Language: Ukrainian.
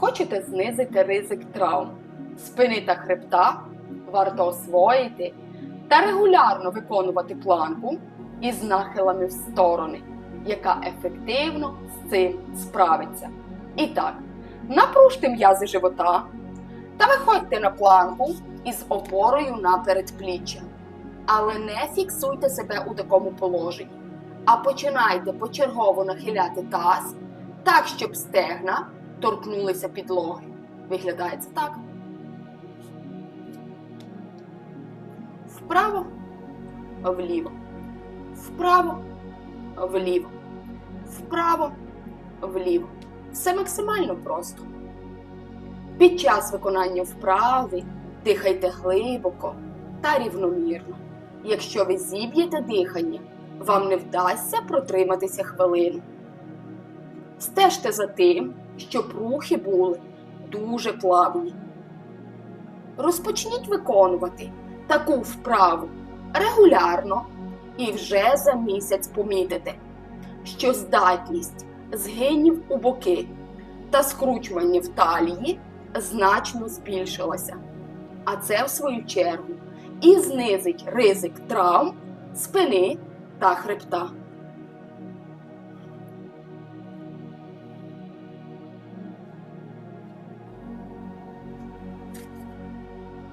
Хочете знизити ризик травм, спини та хребта, варто освоїти та регулярно виконувати планку із нахилами в сторони, яка ефективно з цим справиться. І так, напружте м'язи живота та виходьте на планку із опорою на передпліччя. Але не фіксуйте себе у такому положенні, а починайте почергово нахиляти таз так, щоб стегна торкнулися підлоги. Виглядає це так. Вправо, вліво, вправо, вліво, вправо, вліво. Все максимально просто. Під час виконання вправи дихайте глибоко та рівномірно. Якщо ви зіб'єте дихання, вам не вдасться протриматися хвилину. Стежте за тим, щоб рухи були дуже плавні. Розпочніть виконувати таку вправу регулярно і вже за місяць помітите, що здатність згинів у боки та скручування в талії значно збільшилася. А це, в свою чергу, і знизить ризик травм спини та хребта.